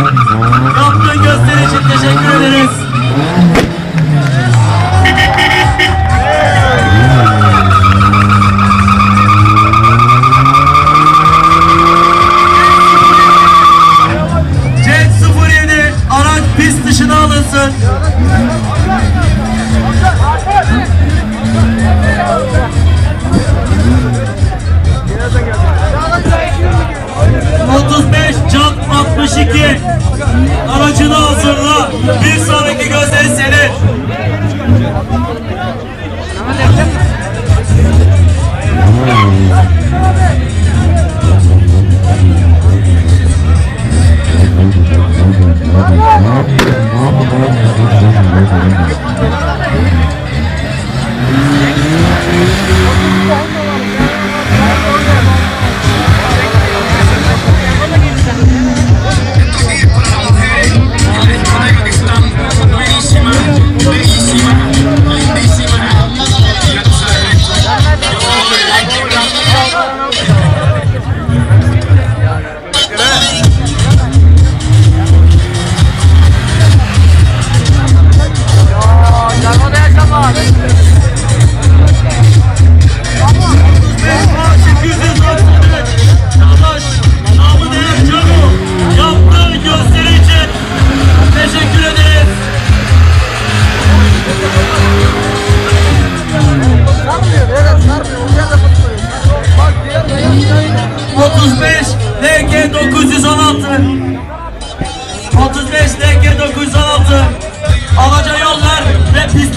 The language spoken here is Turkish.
Tatlı gösteri için teşekkür ederiz. Jet 07 araç pist dışına alınsın. Aracını hazırla. Bir sonraki gösteri seni 35 LG 916 35 LG 916 Alaca yollar ve pisti.